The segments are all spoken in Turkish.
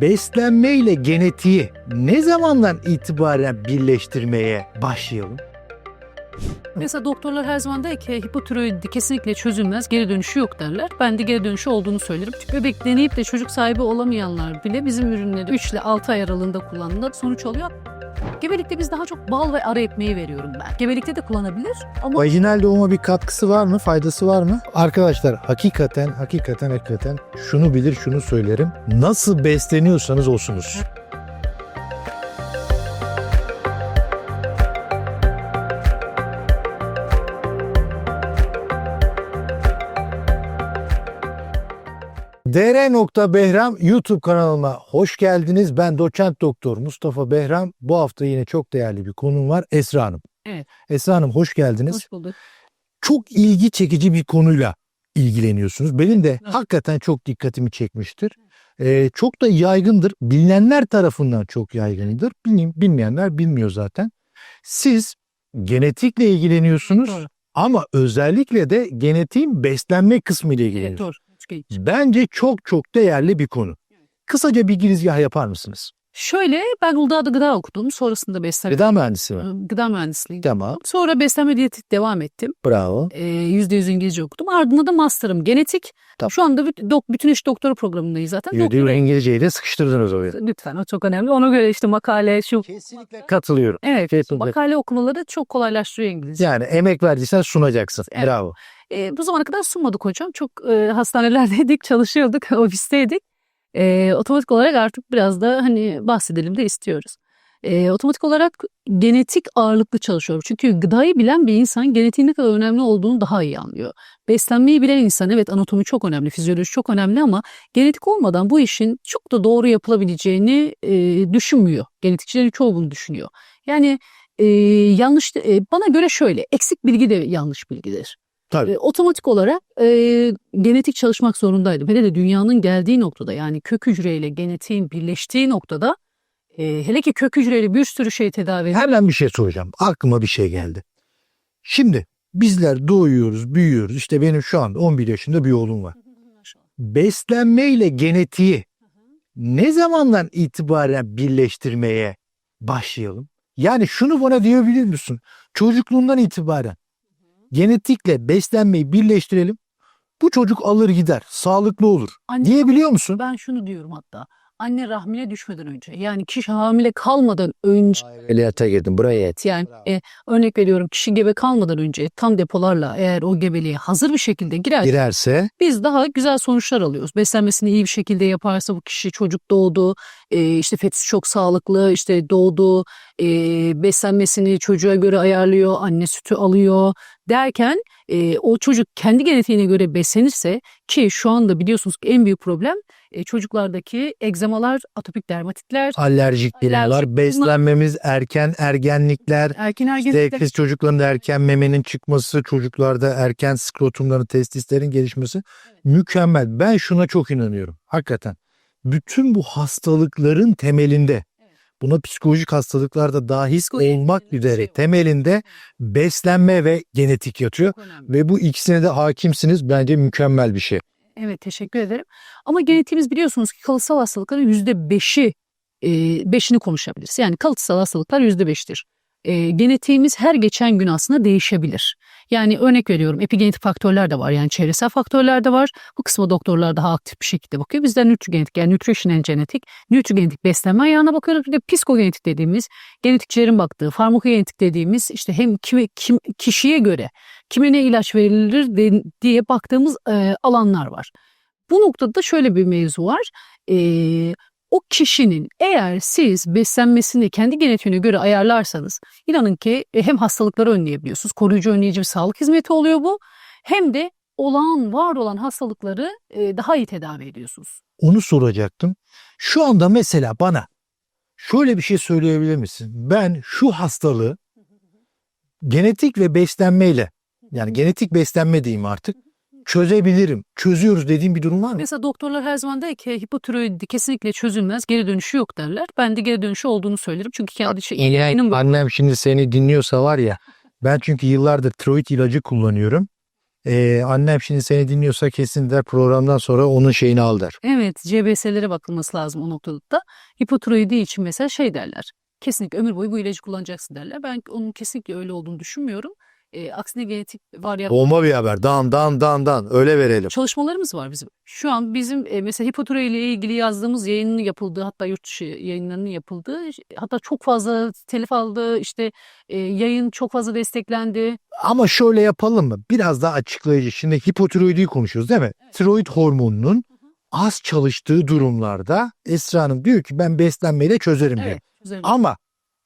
beslenme ile genetiği ne zamandan itibaren birleştirmeye başlayalım? Mesela doktorlar her zaman der ki hipotiroidi kesinlikle çözülmez, geri dönüşü yok derler. Ben de geri dönüşü olduğunu söylerim. Tüp bebek deneyip de çocuk sahibi olamayanlar bile bizim ürünleri 3 ile 6 ay aralığında kullandığında sonuç alıyor. Gebelikte biz daha çok bal ve ara ekmeği veriyorum ben. Gebelikte de kullanabilir ama Vajinal doğuma bir katkısı var mı? Faydası var mı? Arkadaşlar hakikaten hakikaten hakikaten şunu bilir şunu söylerim. Nasıl besleniyorsanız olsunuz. Dr. Behram YouTube kanalıma hoş geldiniz. Ben doçent doktor Mustafa Behram. Bu hafta yine çok değerli bir konum var. Esra Hanım. Evet. Esra Hanım hoş geldiniz hoş bulduk. çok ilgi çekici bir konuyla ilgileniyorsunuz. Benim de Evet. hakikaten çok dikkatimi çekmiştir. Ee, çok da yaygındır. Bilinenler tarafından çok yaygındır. Bilin- bilmeyenler bilmiyor zaten. Siz genetikle ilgileniyorsunuz Doğru. ama özellikle de genetiğin beslenme kısmı ile Evet, ilgileniyorsunuz. doğru. Bence çok çok değerli bir konu. Kısaca bir girizgah yapar mısınız? Şöyle ben Uludağ'da gıda okudum. Sonrasında beslenme Gıda mühendisi mi? gıda mühendisliği. Tamam. Sonra beslenme diyetik devam ettim. Bravo. Ee, %100 İngilizce okudum. Ardından da master'ım genetik. Tamam. Şu anda dok, bütün iş doktora programındayız zaten. Yediğim Doktora- İngilizceyi de sıkıştırdınız oraya. Lütfen o çok önemli. Ona göre işte makale şu. Kesinlikle katılıyorum. Evet Kesinlikle. makale okumaları çok kolaylaştırıyor İngilizce. Yani emek verdiysen sunacaksın. Evet. Bravo. Ee, bu zamana kadar sunmadık hocam. Çok e, hastanelerdeydik, çalışıyorduk, ofisteydik. Ee, otomatik olarak artık biraz da hani bahsedelim de istiyoruz. Ee, otomatik olarak genetik ağırlıklı çalışıyorum. Çünkü gıdayı bilen bir insan genetiğin ne kadar önemli olduğunu daha iyi anlıyor. Beslenmeyi bilen insan evet anatomi çok önemli, fizyoloji çok önemli ama genetik olmadan bu işin çok da doğru yapılabileceğini e, düşünmüyor. Genetikçilerin çoğu bunu düşünüyor. Yani e, yanlış, e, bana göre şöyle eksik bilgi de yanlış bilgidir. Tabii. E, otomatik olarak e, genetik çalışmak zorundaydım. Hele de dünyanın geldiği noktada yani kök hücreyle genetiğin birleştiği noktada e, hele ki kök hücreyle bir sürü şey tedavi Hemen bir şey soracağım. Aklıma bir şey geldi. Şimdi bizler doğuyoruz, büyüyoruz. İşte benim şu anda 11 yaşında bir oğlum var. Beslenme ile genetiği ne zamandan itibaren birleştirmeye başlayalım? Yani şunu bana diyebilir misin? Çocukluğundan itibaren genetikle beslenmeyi birleştirelim. Bu çocuk alır gider, sağlıklı olur. Anne- Diyebiliyor musun? Ben şunu diyorum hatta. Anne rahmine düşmeden önce yani kişi hamile kalmadan önce Ameliyata girdim buraya et. yani e, örnek veriyorum kişi gebe kalmadan önce tam depolarla eğer o gebeliğe hazır bir şekilde girer Girerse biz daha güzel sonuçlar alıyoruz. Beslenmesini iyi bir şekilde yaparsa bu kişi çocuk doğdu, e, işte fetüs çok sağlıklı, işte doğdu, e, beslenmesini çocuğa göre ayarlıyor, anne sütü alıyor derken e, o çocuk kendi genetiğine göre beslenirse ki şu anda biliyorsunuz ki en büyük problem e, çocuklardaki egzamalar, atopik dermatitler, alerjik durumlar. beslenmemiz, erken ergenlikler, erken işte ergenlikler. kız çocukların da erken memenin çıkması, çocuklarda erken skrotumların, testislerin gelişmesi mükemmel. Ben şuna çok inanıyorum. Hakikaten. Bütün bu hastalıkların temelinde buna psikolojik hastalıklar da dahil Psikolojik olmak bir üzere şey temelinde beslenme ve genetik yatıyor. Ve bu ikisine de hakimsiniz. Bence mükemmel bir şey. Evet teşekkür ederim. Ama genetiğimiz biliyorsunuz ki kalıtsal hastalıkların yüzde beşi, e, beşini konuşabiliriz. Yani kalıtsal hastalıklar yüzde beştir. E, genetiğimiz her geçen gün aslında değişebilir. Yani örnek veriyorum epigenetik faktörler de var yani çevresel faktörler de var. Bu kısmı doktorlar daha aktif bir şekilde bakıyor. Bizler nutrigenetik yani nutrition and genetik, nutrigenetik beslenme ayağına bakıyoruz. Bir de psikogenetik dediğimiz genetikçilerin baktığı, farmakogenetik dediğimiz işte hem kime, kim, kişiye göre kime ne ilaç verilir de- diye baktığımız e, alanlar var. Bu noktada şöyle bir mevzu var. Ee, o kişinin eğer siz beslenmesini kendi genetiğine göre ayarlarsanız inanın ki e, hem hastalıkları önleyebiliyorsunuz. Koruyucu önleyici bir sağlık hizmeti oluyor bu. Hem de olağan var olan hastalıkları e, daha iyi tedavi ediyorsunuz. Onu soracaktım. Şu anda mesela bana şöyle bir şey söyleyebilir misin? Ben şu hastalığı genetik ve beslenmeyle yani genetik beslenme diyeyim artık çözebilirim. Çözüyoruz dediğim bir durum var mı? Mesela doktorlar her zaman der ki hipotiroidi kesinlikle çözülmez, geri dönüşü yok derler. Ben de geri dönüşü olduğunu söylerim. Çünkü kendi şey, benim Annem şimdi seni dinliyorsa var ya ben çünkü yıllardır tiroid ilacı kullanıyorum. Ee, annem şimdi seni dinliyorsa kesin der programdan sonra onun şeyini al der. Evet, CBS'lere bakılması lazım o noktada da. Hipotiroidi için mesela şey derler. Kesinlikle ömür boyu bu ilacı kullanacaksın derler. Ben onun kesinlikle öyle olduğunu düşünmüyorum. E, aksine genetik varyasyon Bomba bir haber. Dan dan dan dan. Öyle verelim. çalışmalarımız var bizim. Şu an bizim e, mesela hipotiroidi ile ilgili yazdığımız yayının yapıldığı hatta yurt dışı yayınlarının yapıldığı hatta çok fazla telif aldı işte e, yayın çok fazla desteklendi. Ama şöyle yapalım mı? Biraz daha açıklayıcı. Şimdi hipotiroidiyi konuşuyoruz değil mi? Tiroid hormonunun az çalıştığı durumlarda Esra Hanım diyor ki ben beslenmeyle çözerim diyor. Evet. üzerine- Ama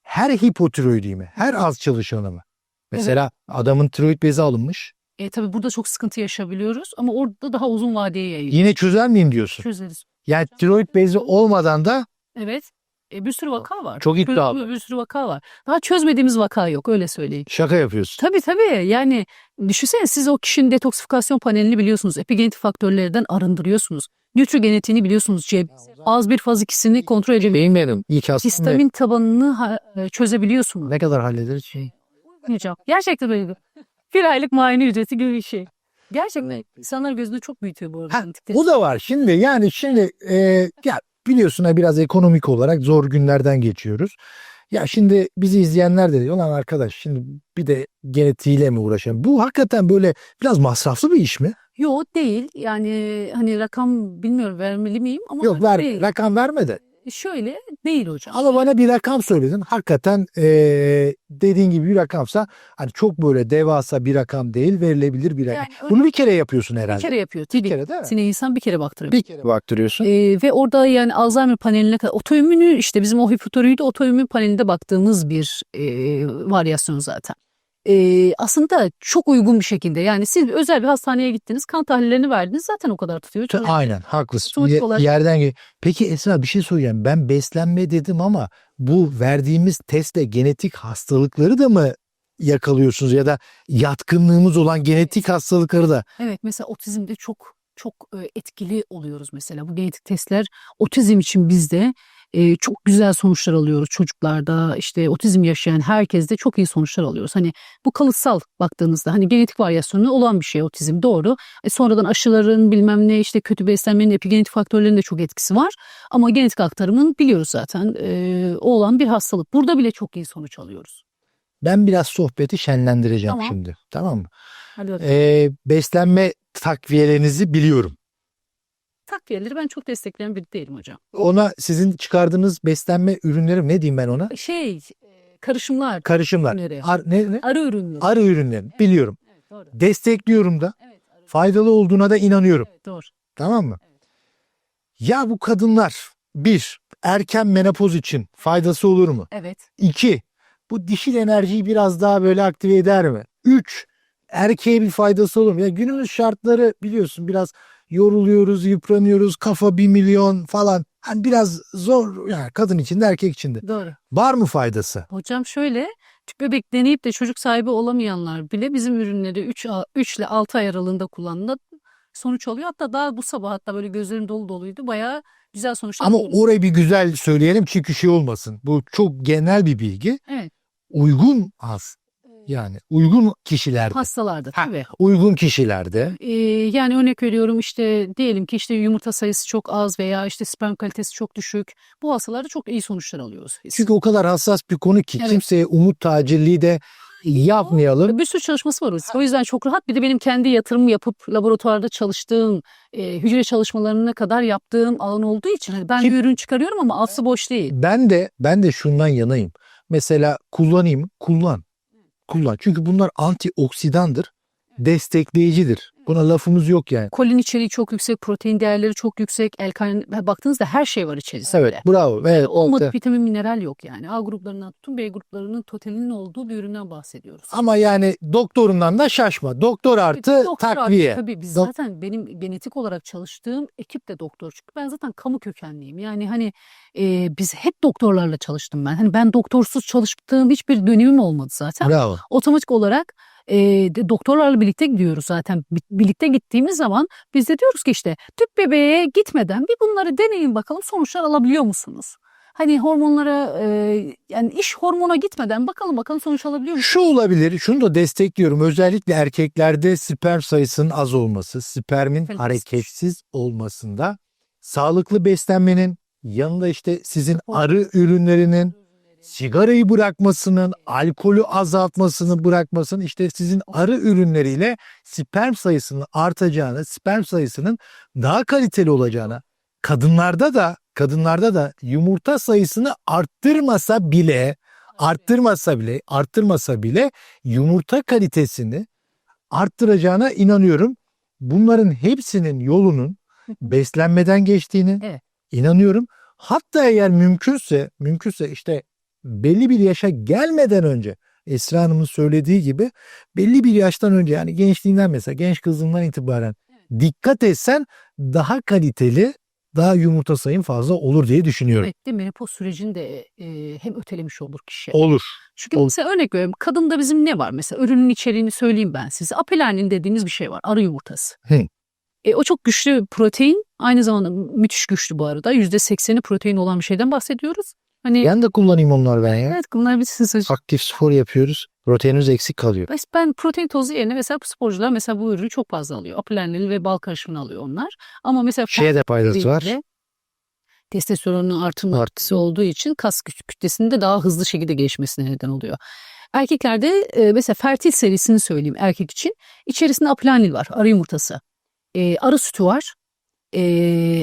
her hipotiroidi mi? Her az çalışanı mı? Mesela adamın tiroid bezi alınmış. E, tabii burada çok sıkıntı yaşayabiliyoruz ama orada daha uzun vadeye yayılıyor. Yine çözer miyim diyorsun? Çözeriz. Yani tiroid bezi olmadan da Evet. E, bir sürü vaka var. Çok iddialı. Bir, bir sürü vaka var. Daha çözmediğimiz vaka yok öyle söyleyeyim. şaka yapıyorsun. Tabii tabii yani düşünsene siz o kişinin detoksifikasyon panelini biliyorsunuz. Epigenetik faktörlerden arındırıyorsunuz. Nütrogenetiğini biliyorsunuz. C, az bir faz ikisini kontrol edebiliyorsunuz. Benim benim. İlk hastam ne? Histamin tabanını ha- e, çözebiliyorsunuz. ne kadar hallederiz şey. Hocam, Gerçekten öyle. Bir aylık muayene ücreti gibi bir şey. Gerçekten insanlar gözünde çok büyütüyor bu arada. Ha. Bu da var şimdi yani şimdi e, ya biliyorsun ha biraz ekonomik olarak zor günlerden geçiyoruz. Ya şimdi bizi izleyenler de diyor lan arkadaş şimdi bir de genetiğiyle mi uğraşalım? Bu hakikaten böyle biraz masraflı bir iş mi? Yok değil. Yani hani rakam bilmiyorum vermeli miyim ama Yok ver değil. rakam verme de. Şöyle değil hocam. Ama bana bir rakam söyledin. Hakikaten e, dediğin gibi bir rakamsa hani çok böyle devasa bir rakam değil verilebilir bir rakam. Yani öyle Bunu bir kere yapıyorsun bir herhalde. kere yapıyor. Bir kere değil mi? Sineği insan bir kere baktırıyor. Bir kere baktırıyorsun. Ee, ve orada yani Alzheimer paneline kadar otoimmünü işte bizim o hipotiroidi otoimmün panelinde baktığımız bir e, varyasyon zaten. E, aslında çok uygun bir şekilde yani siz özel bir hastaneye gittiniz kan tahlillerini verdiniz zaten o kadar tutuyor. Ta- Aynen haklısın. Ye- olarak- yerden Peki Esra bir şey söyleyeceğim. Ben beslenme dedim ama bu verdiğimiz testle genetik hastalıkları da mı yakalıyorsunuz ya da yatkınlığımız olan genetik hastalıkları da Evet mesela otizmde çok çok etkili oluyoruz mesela bu genetik testler otizm için bizde e, çok güzel sonuçlar alıyoruz çocuklarda işte otizm yaşayan herkeste çok iyi sonuçlar alıyoruz. Hani bu kalıtsal baktığınızda hani genetik varyasyonu olan bir şey otizm doğru. E, sonradan aşıların bilmem ne işte kötü beslenmenin epigenetik faktörlerin de çok etkisi var. Ama genetik aktarımın biliyoruz zaten e, o olan bir hastalık. Burada bile çok iyi sonuç alıyoruz. ben biraz sohbeti şenlendireceğim Tamam. şimdi. Tamam mı? Hadi bakalım. Ee, beslenme takviyelerinizi biliyorum. Takviyeleri ben çok destekleyen biri değilim hocam. Ona sizin çıkardığınız beslenme ürünleri ne diyeyim ben ona? Şey e, karışımlar, Karışımlar. Ürünleri. Ar, ne, ne? arı ürünleri. Arı ürünlerini biliyorum. Evet, doğru. Destekliyorum da. Evet, arı- Faydalı olduğuna da inanıyorum. evet, doğru. Tamam mı? Evet. Ya bu kadınlar bir erken menopoz için faydası olur mu? Evet. İki bu dişil enerjiyi biraz daha böyle aktive eder mi? Üç erkeğe bir faydası olur mu? Ya günümüz şartları biliyorsun biraz yoruluyoruz, yıpranıyoruz, kafa bir milyon falan. Hani biraz zor yani kadın için de erkek için de. Doğru. Var mı faydası? Hocam şöyle tüp bebek deneyip de çocuk sahibi olamayanlar bile bizim ürünleri 3, 3 ile 6 ay aralığında kullandığında sonuç alıyor. Hatta daha bu sabah hatta böyle gözlerim dolu doluydu. Bayağı güzel sonuçlar Ama alıyoruz. orayı bir güzel söyleyelim çünkü şey olmasın. Bu çok genel bir bilgi. Evet. Uygun az. Yani uygun kişilerde. Hastalarda Ha. tabii. Uygun kişilerde. Ee, yani örnek veriyorum işte diyelim ki işte yumurta sayısı çok az veya işte sperm kalitesi çok düşük. Bu hastalarda çok iyi sonuçlar alıyoruz. biz. Çünkü o kadar hassas bir konu ki Evet. kimseye umut tacirliği de yapmayalım. Bir sürü çalışması var. O yüzden çok rahat. Bir de benim kendi yatırım yapıp laboratuvarda çalıştığım, e, hücre çalışmalarına kadar yaptığım alan olduğu için hani ben Ki- bir ürün çıkarıyorum ama aslı boş değil. Ben de ben de şundan yanayım. Mesela kullanayım, kullan. Kullan. Çünkü bunlar antioksidandır, destekleyicidir. Buna lafımız yok yani. Kolin içeriği çok yüksek, protein değerleri çok yüksek. Elkain baktığınızda her şey var içerisinde. Evet, bravo. Evet, Olmadık evet. vitamin mineral yok yani. A gruplarından tutun B gruplarının totalinin olduğu bir üründen bahsediyoruz. Ama yani doktorundan da şaşma. Doktor artı Doktor artı- takviye. Tabii biz Dok- zaten benim genetik olarak çalıştığım ekip de doktor. Çünkü ben zaten kamu kökenliyim. Yani hani e, biz hep doktorlarla çalıştım ben. Hani ben doktorsuz çalıştığım hiçbir dönemim olmadı zaten. Bravo. Otomatik olarak e, doktorlarla birlikte gidiyoruz zaten. Bi- Birlikte gittiğimiz zaman biz de diyoruz ki işte tüp bebeğe gitmeden bir bunları deneyin bakalım sonuçlar alabiliyor musunuz? hani hormonlara e, yani iş hormona gitmeden bakalım bakalım sonuç alabiliyor muyuz? Şu olabilir, şunu da destekliyorum. Özellikle erkeklerde sperm sayısının az olması, spermin Kalitesiz. hareketsiz olmasında sağlıklı beslenmenin yanında işte sizin arı ürünlerinin sigarayı bırakmasının, alkolü azaltmasını bırakmasının işte sizin arı ürünleriyle sperm sayısının artacağını, sperm sayısının daha kaliteli olacağını, kadınlarda da kadınlarda da yumurta sayısını arttırmasa bile arttırmasa bile arttırmasa bile yumurta kalitesini arttıracağına inanıyorum. Bunların hepsinin yolunun beslenmeden geçtiğini Evet. inanıyorum. Hatta eğer mümkünse mümkünse işte belli bir yaşa gelmeden önce Esra Hanım'ın söylediği gibi belli bir yaştan önce yani gençliğinden mesela genç kızından itibaren dikkat etsen daha kaliteli daha yumurta sayın fazla olur diye düşünüyorum. Evet, de menopoz sürecini de e, hem ötelemiş olur kişi. Olur. Çünkü Ol- mesela örnek veriyorum kadında bizim ne var mesela ürünün içeriğini söyleyeyim ben size. Apelanin dediğimiz bir şey var arı yumurtası. Hı. E, o çok güçlü protein aynı zamanda müthiş güçlü bu arada %80'i protein olan bir şeyden bahsediyoruz. Hani Ben de kullanayım onlar ben ya. evet bir siz Aktif spor yapıyoruz. Proteinimiz eksik kalıyor. Ben protein tozu yerine mesela sporcular mesela bu ürünü çok fazla alıyor. Apelenli ve bal karışımını alıyor onlar. Ama mesela Şeye de faydası var. Testosteronun artırması olduğu için kas küt- kütlesinin de daha hızlı şekilde gelişmesine neden oluyor. Erkeklerde e, mesela fertil serisini söyleyeyim erkek için. İçerisinde aplanil var, arı yumurtası. E, arı sütü var. E,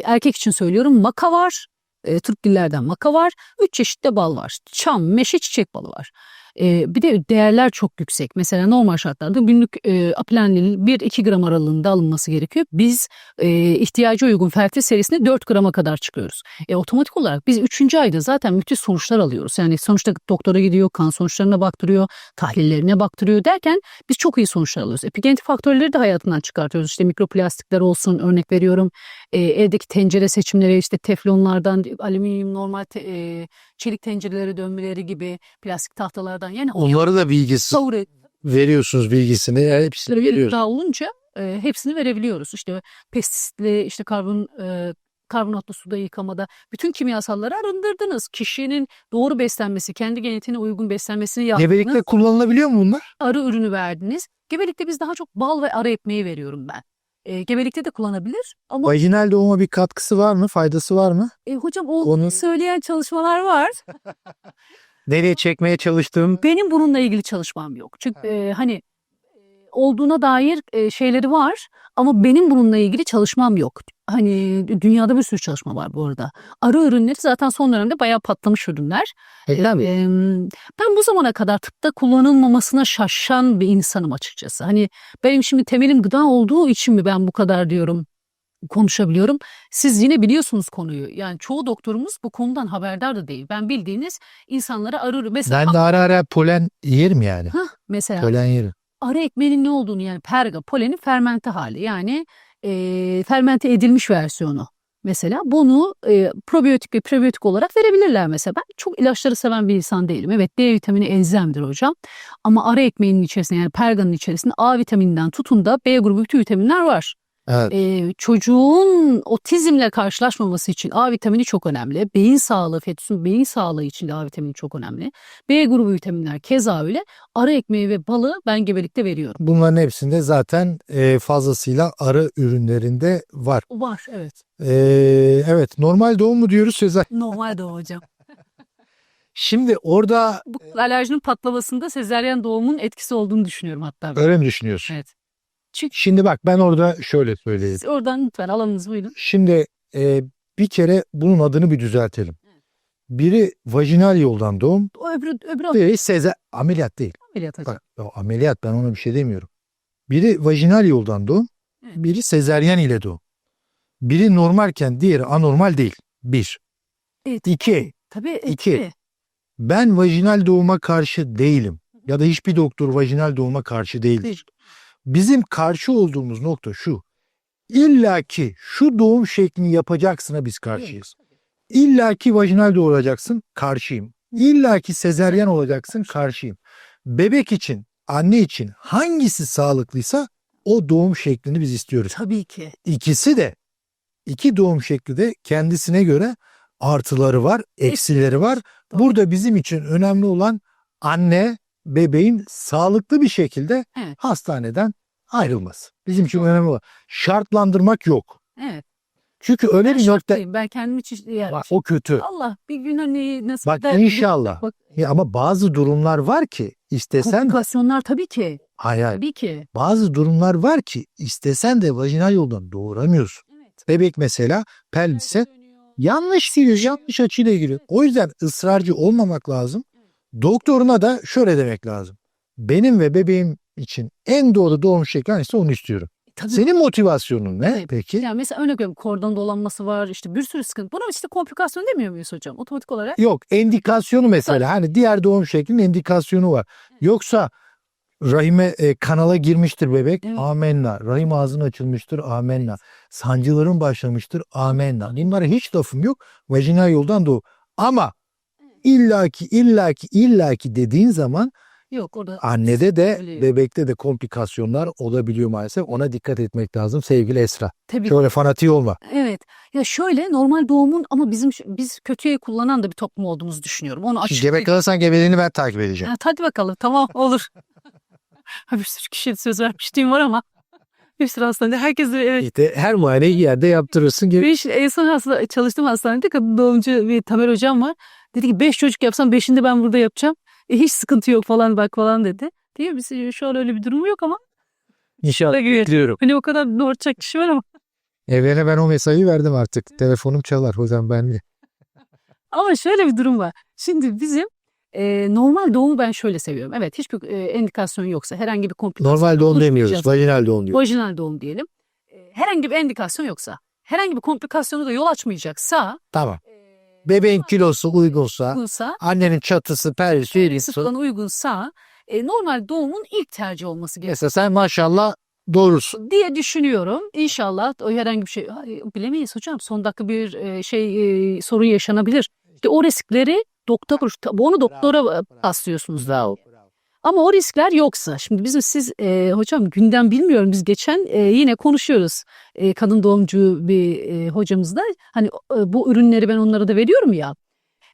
erkek için söylüyorum maka var. E, Türk dillerden maka var. Üç çeşit de bal var. Çam, meşe, çiçek balı var. E, bir de değerler çok yüksek. Mesela normal şartlarda günlük e, aplanil 1-2 gram aralığında alınması gerekiyor. Biz e, ihtiyaca uygun fertil serisinde 4 grama kadar çıkıyoruz. E, otomatik olarak biz 3. ayda zaten müthiş sonuçlar alıyoruz. Yani sonuçta doktora gidiyor, kan sonuçlarına baktırıyor, tahlillerine baktırıyor derken biz çok iyi sonuçlar alıyoruz. Epigenetik faktörleri de hayatından çıkartıyoruz. İşte mikroplastikler olsun örnek veriyorum. E, evdeki tencere seçimleri işte teflonlardan alüminyum normal te- e, çelik tencerelere dönmeleri gibi plastik tahtalardan yani Onları da bilgisi et- veriyorsunuz bilgisini. Yani hepsini veriyoruz. daha olunca e, hepsini verebiliyoruz. İşte pestisitli, işte karbon e, karbonatlı suda yıkamada bütün kimyasalları arındırdınız. Kişinin doğru beslenmesi, kendi genetiğine uygun beslenmesini yaptınız. Gebelikte kullanılabiliyor mu bunlar? Arı ürünü verdiniz. Gebelikte biz daha çok bal ve arı ekmeği veriyorum ben. E, gebelikte de kullanabilir ama Vajinal doğuma bir katkısı var mı? Faydası var mı? e, hocam o Onu- söyleyen çalışmalar var. Nereye çekmeye çalıştığım Benim bununla ilgili çalışmam yok. Çünkü e, hani e, olduğuna dair e, şeyleri var ama benim bununla ilgili çalışmam yok. Hani dünyada bir sürü çalışma var bu arada. Arı ürünleri zaten son dönemde bayağı patlamış ürünler. E, tabii. Ee, ben bu zamana kadar tıpta kullanılmamasına şaşan bir insanım açıkçası. Hani benim şimdi temelim gıda olduğu için mi ben bu kadar diyorum konuşabiliyorum. Siz yine biliyorsunuz konuyu. Yani çoğu doktorumuz bu konudan haberdar da değil. Ben bildiğiniz insanlara arı ürün- mesela Ben de ara ara polen yerim yani. Hah, mesela Polen yerim. arı ekmeğinin ne olduğunu yani perga polenin fermente hali yani e, fermente edilmiş versiyonu. Mesela bunu e, probiyotik ve prebiyotik olarak verebilirler mesela. Ben çok ilaçları seven bir insan değilim. Evet D vitamini elzemdir hocam. Ama arı ekmeğinin içerisinde yani perganın içerisinde A vitamininden tutun da B grubu bütün vitaminler var. Evet. E, çocuğun otizmle karşılaşmaması için A vitamini çok önemli. Beyin sağlığı, fetüsün beyin sağlığı için de A vitamini çok önemli. B grubu vitaminler keza öyle. Arı ekmeği ve balı ben gebelikte veriyorum. Bunların hepsinde zaten e, fazlasıyla arı ürünlerinde var. Var evet. E, evet normal doğum mu diyoruz Sezer? Normal doğum hocam. Şimdi orada Bu alerjinin patlamasında sezeryen doğumun etkisi olduğunu düşünüyorum hatta. ben. öyle mi düşünüyorsun? Evet. Çünkü Şimdi bak ben orada şöyle söyleyeyim. siz oradan lütfen alanınız buyurun. Şimdi e, bir kere bunun adını bir düzeltelim. Biri vajinal yoldan doğum, O öbürü, öbürü biri sezer ameliyat değil. ameliyat hocam. Bak o ameliyat ben ona bir şey demiyorum. Biri vajinal yoldan doğum, Evet. biri sezeryen ile doğum. Biri normalken diğeri anormal değil. Bir. Evet. İki. Tabii İki. etkili. Ben vajinal doğuma karşı değilim. Ya da hiçbir doktor vajinal doğuma karşı değildir. Bizim karşı olduğumuz nokta şu. İlla ki şu doğum şeklini yapacaksına biz karşıyız. İlla ki vajinal doğuracaksın karşıyım. İlla ki sezeryen olacaksın karşıyım. Bebek için, anne için hangisi sağlıklıysa o doğum şeklini biz istiyoruz. Tabii ki. İkisi de iki doğum şekli de kendisine göre artıları var, eksileri var. Burada bizim için önemli olan anne bebeğin sağlıklı bir şekilde Evet. hastaneden ayrılması. Bizim için önemli olan. Şartlandırmak yok. Evet. Çünkü öyle bir nokta şarttayım. Ben kendim için yani Bak, o kötü. Allah bir gün hani nasıl Bak inşallah. Bak, Ya ama bazı durumlar var ki istesen komplikasyonlar tabii ki. hayır, hayır. Tabii ki. bazı durumlar var ki istesen de vajinal yoldan doğuramıyorsun. Evet. Bebek mesela pelvise yanlış giriyor, yanlış açıyla giriyor. O yüzden ısrarcı olmamak lazım. Doktoruna da şöyle demek lazım. Benim ve bebeğim için en doğru doğum şekli hangisi onu istiyorum. Tabii. Senin motivasyonun ne Evet. peki? Yani mesela örnek veriyorum kordon dolanması var işte bir sürü sıkıntı. Buna işte komplikasyon demiyor muyuz hocam otomatik olarak? Yok endikasyonu mesela hani diğer doğum şeklinin endikasyonu var. Yoksa rahime e, kanala girmiştir bebek Evet. amenna. Rahim ağzın açılmıştır amenna. Sancıların başlamıştır amenna. Bunlara hiç lafım yok. Vajinal yoldan doğu. Ama illaki illaki illaki dediğin zaman Yok orada annede de Öyle. bebekte de komplikasyonlar olabiliyor maalesef. Ona dikkat etmek lazım sevgili Esra. tabii Şöyle fanatik olma. Evet. Ya şöyle normal doğumun ama bizim biz kötüye kullanan da bir toplum olduğumuzu düşünüyorum. Onu açık. Gebe kalırsan gebeliğini ben takip edeceğim. Ha, hadi bakalım tamam olur. Bir sürü kişiye söz vermişliğim var ama bir sürü hastanede herkes evet. İşte her muayeneyi yerde yaptırırsın. Gebe- Bir iş, en son hasta, çalıştığım hastanede kadın doğumcu bir Tamer hocam var. Dedi ki beş çocuk yapsam beşini de ben burada yapacağım. E, hiç sıkıntı yok falan bak falan dedi. Diyor biz şu an öyle bir durum yok ama. İnşallah bekliyorum. Hani o kadar doğuracak kişi var ama. Evlerine ben o mesajı verdim artık. Telefonum çalar. Hocam ben de. Ama şöyle bir durum var. Şimdi bizim e, normal doğumu ben şöyle seviyorum. Evet hiçbir e, endikasyon yoksa herhangi bir komplikasyon Normal doğum demiyoruz. Vajinal doğum diyor. Vajinal doğum diyelim. E, herhangi bir endikasyon yoksa, herhangi bir komplikasyonu da yol açmayacaksa, Tamam. e, Bebeğin kilosu uygunsa, uygunsa, annenin çatısı, perisi, irisi. sıfırdan uygunsa e, normal doğumun ilk tercih olması gerekiyor Mesela sen maşallah doğrusun. diye düşünüyorum. İnşallah o herhangi bir şey bilemeyiz hocam. Son dakika bir e, şey e, sorun yaşanabilir. İşte o riskleri doktor onu doktora paslıyorsunuz. Ama o riskler yoksa şimdi bizim siz e, hocam gündem bilmiyorum biz geçen e, yine konuşuyoruz e, kadın doğumcu bir e, hocamızla hani e, bu ürünleri ben onlara da veriyorum ya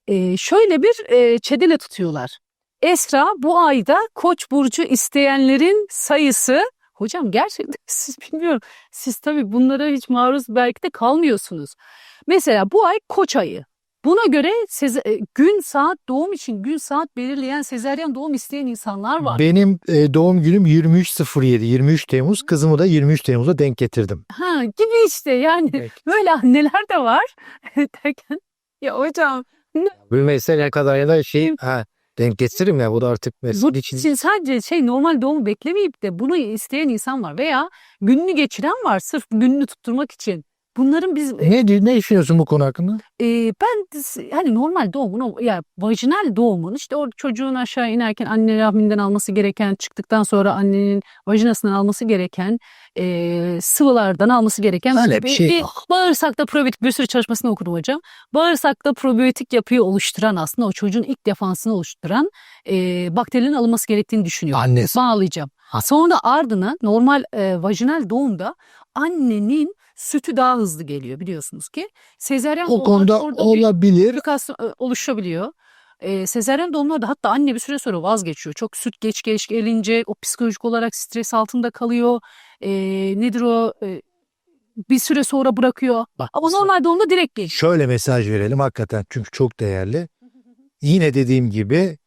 E, şöyle bir e, çedele tutuyorlar. Esra bu ayda Koç burcu isteyenlerin sayısı hocam gerçekten siz bilmiyorum siz tabii bunlara hiç maruz belki de kalmıyorsunuz. Mesela bu ay Koç ayı. Buna göre seze- e, gün saat doğum için gün saat belirleyen sezeryan doğum isteyen insanlar var. Benim e, doğum günüm 23.07, 23 Temmuz. Kızımı da 23 Temmuz'a denk getirdim. Ha gibi işte yani böyle anneler de var derken ya hocam Bu mesele kadar ya da şey ha, denk getiririm ya bu da artık bu mesele için. için sadece şey normal doğumu beklemeyip de bunu isteyen insan var veya gününü geçiren var sırf gününü tutturmak için. Bunların biz Ne, diyor- ne düşünüyorsun bu konu hakkında? e, ben hani normal doğumun o- ya vajinal doğumun işte o çocuğun aşağı inerken anne rahminden alması gereken çıktıktan sonra annenin vajinasından alması gereken e, sıvılardan alması gereken Öyle bir şey yok. bağırsakta probiyotik bir sürü çalışmasını okudum hocam. Bağırsakta probiyotik yapıyı oluşturan aslında o çocuğun ilk defansını oluşturan e, bakterinin alınması gerektiğini düşünüyorum. Annesi. Bağlayacağım. Sonra ardına normal e, vajinal doğumda annenin sütü daha hızlı geliyor biliyorsunuz ki. Sezeryan O konuda bir olabilir. komplikasyon e, oluşabiliyor. E, sezeryan doğumlarda hatta anne bir süre sonra vazgeçiyor. Çok süt geç geç gelince o psikolojik olarak stres altında kalıyor. E, nedir o? E, bir süre sonra bırakıyor. Bak, Ama normal doğumda direkt geçiyor. Şöyle mesaj verelim hakikaten çünkü çok değerli. Yine dediğim gibi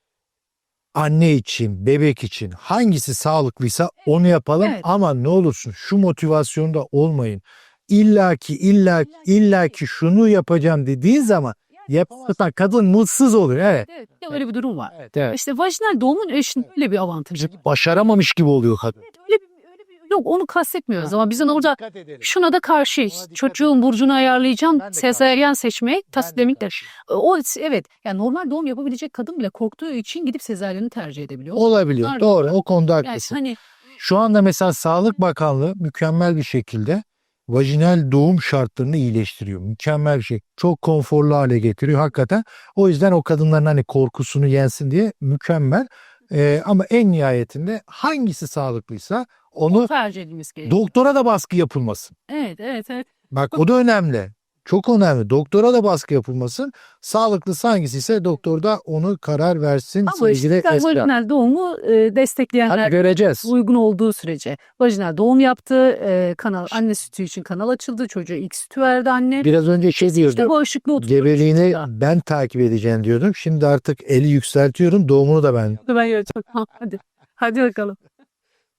anne için, bebek için hangisi sağlıklıysa onu yapalım Evet. ama ne olursun şu motivasyonda olmayın. İlla ki illa illa ki şunu yapacağım dediğin zaman yapamazsan kadın mutsuz olur. Evet. Evet, öyle bir durum var. Evet, evet. İşte vajinal doğumun eşin böyle bir avantajı. Başaramamış gibi oluyor kadın. Evet, öyle bir, öyle bir yok onu kastetmiyoruz ama biz orada şuna da karşıyız. Çocuğun burcunu ayarlayacağım. Sezeryen de tasdemiktir. O evet yani normal doğum yapabilecek kadın bile korktuğu için gidip sezeryeni tercih edebiliyor. Olabiliyor. Var. Doğru. O konuda yani haklısın. hani Şu anda mesela Sağlık Bakanlığı mükemmel bir şekilde vajinal doğum şartlarını iyileştiriyor. Mükemmel bir şey. Çok konforlu hale getiriyor hakikaten. O yüzden o kadınların hani korkusunu yensin diye mükemmel. Ee, ama en nihayetinde hangisi sağlıklıysa onu tercih edilmesi gerekiyor. doktora da baskı yapılmasın. evet evet evet. Bak o da önemli. Çok önemli. Doktora da baskı yapılmasın. Sağlıklısı hangisi ise doktor da onu karar versin. Ama işte vajinal doğumu e, destekleyenler Hadi göreceğiz. uygun olduğu sürece. Vajinal doğum yaptı, e, kanal anne sütü için kanal açıldı, çocuğa ilk sütü verdi anne. Biraz önce şey İşte diyordum. bağışıklığı oturttu. Gebeliğini ben takip edeceğim diyordum. Şimdi artık eli yükseltiyorum. Doğumunu da ben Ben. Ha, Hadi. Hadi bakalım.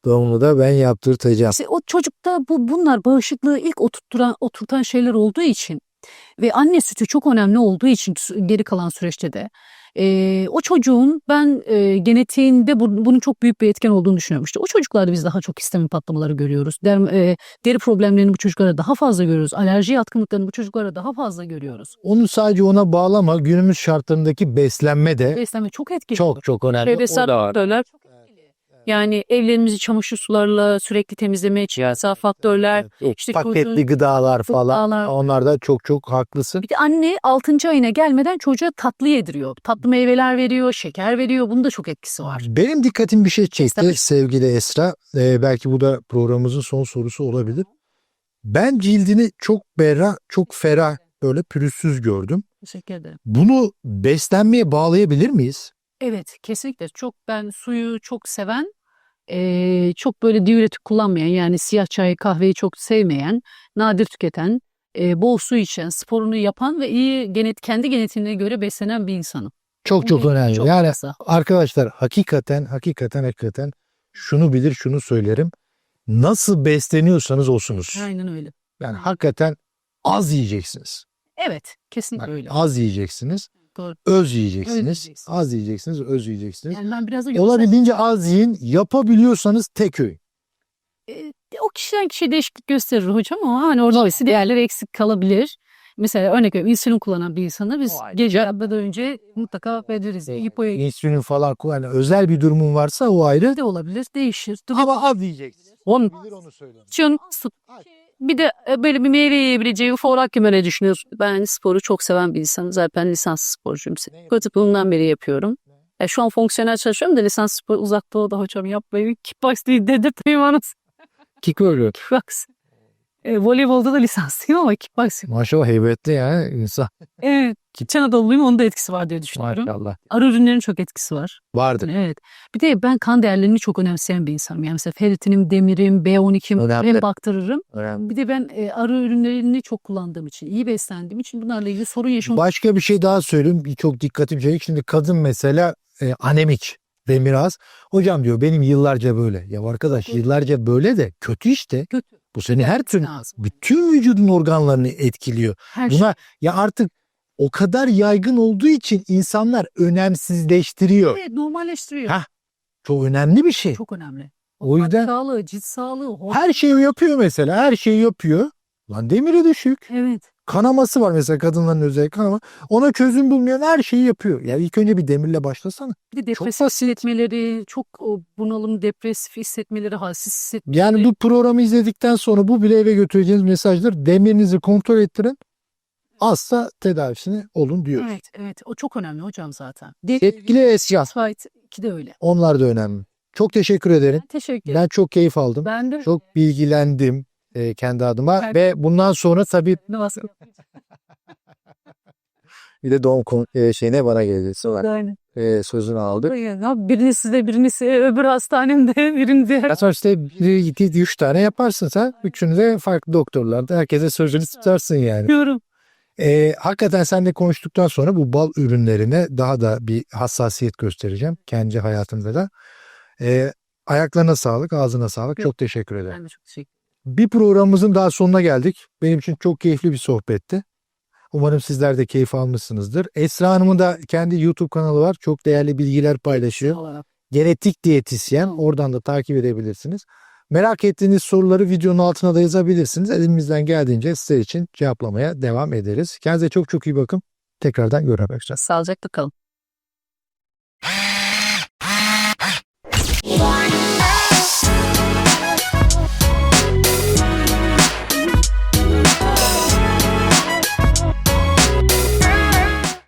Doğumunu da ben yaptırtacağım. İşte o çocukta bu bunlar bağışıklığı ilk oturtturan oturtan şeyler olduğu için ve anne sütü çok önemli olduğu için geri kalan süreçte de e, o çocuğun ben e, genetiğinde bu- bunun çok büyük bir etken olduğunu düşünüyorum. İşte o çocuklarda biz daha çok histamin patlamaları görüyoruz. Der, e, deri problemlerini bu çocuklara daha fazla görüyoruz. Alerji yatkınlıklarını bu çocuklara daha fazla görüyoruz. Onu sadece ona bağlama. Günümüz şartlarındaki beslenme de Beslenme çok etkili. çok çok önemli. Çevresel O da var. çok. Yani evlerimizi çamaşır sularla sürekli temizlemeye çevresel faktörler. İşte paketli çocuğun- gıdalar falan. Gıdalar. Onlar da çok çok haklısın. Bir de anne 6. ayına gelmeden çocuğa tatlı yediriyor. Tatlı meyveler veriyor, şeker veriyor. Bunun da çok etkisi var. Benim dikkatim bir şey çekti Tabii. sevgili Esra. Ee, belki bu da programımızın son sorusu olabilir. Ben cildini çok berrak, çok ferah, böyle pürüzsüz gördüm. Teşekkür ederim. Bunu beslenmeye bağlayabilir miyiz? Evet kesinlikle çok ben suyu çok seven eee, çok böyle diüretik kullanmayan yani siyah çay kahveyi çok sevmeyen nadir tüketen eee, bol su içen sporunu yapan ve iyi genet kendi genetiğine göre beslenen bir insanım. Çok çok önemli. çok yani fazla. arkadaşlar hakikaten hakikaten hakikaten şunu bilir şunu söylerim. Nasıl besleniyorsanız olsunuz. Aynen öyle. Yani hakikaten az yiyeceksiniz. Evet kesinlikle Bak, öyle. az yiyeceksiniz. Doğru. Öz yiyeceksiniz. Öz yiyeceksiniz. Az yiyeceksiniz, öz yiyeceksiniz. Yani ben biraz da Olabildiğince az yiyin. Yapabiliyorsanız tek öğün. E, o kişiden kişiye değişiklik gösterir hocam ama hani orada dolayısıyla değerleri eksik kalabilir. Mesela örnek veriyorum insülin kullanan bir insana biz O gece yatmadan önce mutlaka veririz. Hipoya İnsülin falan. Yani özel bir durumun varsa o ayrı. de olabilir, değişir. Ama az yiyeceksiniz. Onun Bilir onu söylüyorum. için bir de e, böyle bir meyve yiyebileceği ufak olarak kim öyle düşünüyorsun? Ben sporu çok seven bir insanım. Zaten lisans sporcuyum. Kutupluğumdan beri yapıyorum. E, şu an fonksiyonel çalışıyorum da lisans spor uzak doğuda hocam yapmayın. Kickbox değil dedirtmeyin bana. Kick öyle. Kickbox. E, voleybolda da lisanslıyım ama kickboxing. Maşallah heybetli ya insan. Evet. İç Anadolu'luyum onun da etkisi var diye düşünüyorum. Maşallah. Arı ürünlerinin çok etkisi var. Vardır. Evet. Bir de ben kan değerlerini çok önemseyen bir insanım. Yani mesela ferritinim, demirim, B12'm Önemli. hep baktırırım. Önemli. Bir de ben e, arı ürünlerini çok kullandığım için, iyi beslendiğim için bunlarla ilgili sorun yaşamam. Başka bir şey daha söyleyeyim. Bir Çok dikkatim çekti. Şimdi kadın mesela e, anemik demir az. Hocam diyor benim yıllarca böyle. Ya arkadaş Kötü. yıllarca böyle de kötü işte. Kötü. Bu seni her türlü lazım. bütün vücudun organlarını etkiliyor. Her şey. Buna ya artık o kadar yaygın olduğu için insanlar önemsizleştiriyor. Evet, normalleştiriyor. Ha, Çok önemli bir şey. Çok önemli. O yüzden- Kalp sağlığı, cilt sağlığı, hormon. Her şeyi yapıyor mesela. Her şeyi yapıyor. Lan demiri düşük. Evet. Kanaması var mesela kadınların özellikle kanama. Ona çözüm bulmayan her şeyi yapıyor. Ya ilk önce bir demirle başlasana. Bir de Çok depresif hissetmeleri, çok o bunalım, depresif hissetmeleri, halsiz hissetmeleri. Yani bu programı izledikten sonra bu bile eve götüreceğiniz mesajdır. Demirinizi kontrol ettirin. Azsa tedavisini olun diyoruz. Evet, evet. O çok önemli hocam zaten. Etkili esya. Fight 2 de öyle. Onlar da önemli. Çok teşekkür ederim. Ben teşekkür ederim. Ben çok keyif aldım. Ben de Çok bilgilendim e, kendi adıma Ben- ve bundan sonra tabii baskı bir de doğum kon- e, şeyine bana geleceğiz. Aynen. E, sözünü aldık. Ya birini size, birini size, öbür hastanemde, birini diğer. Ya sonuçta bir, iki, üç tane yaparsın sen. Üçünü de farklı doktorlarda. Herkese sözünü tutarsın yani. Diyorum. E, hakikaten seninle konuştuktan sonra bu bal ürünlerine daha da bir hassasiyet göstereceğim. Kendi hayatımda da. E, ayaklarına sağlık, ağzına sağlık. Çok teşekkür ederim. Ben de çok teşekkür Bir programımızın daha sonuna geldik. Benim için çok keyifli bir sohbetti. Umarım sizler de keyif almışsınızdır. Esra Hanım'ın da kendi YouTube kanalı var. Çok değerli bilgiler paylaşıyor. Genetik diyetisyen. Oradan da takip edebilirsiniz. Merak ettiğiniz soruları videonun altına da yazabilirsiniz. Elimizden geldiğince sizler için cevaplamaya devam ederiz. Kendinize çok çok iyi bakın. Tekrardan görüşmek üzere. Sağlıcakla kalın.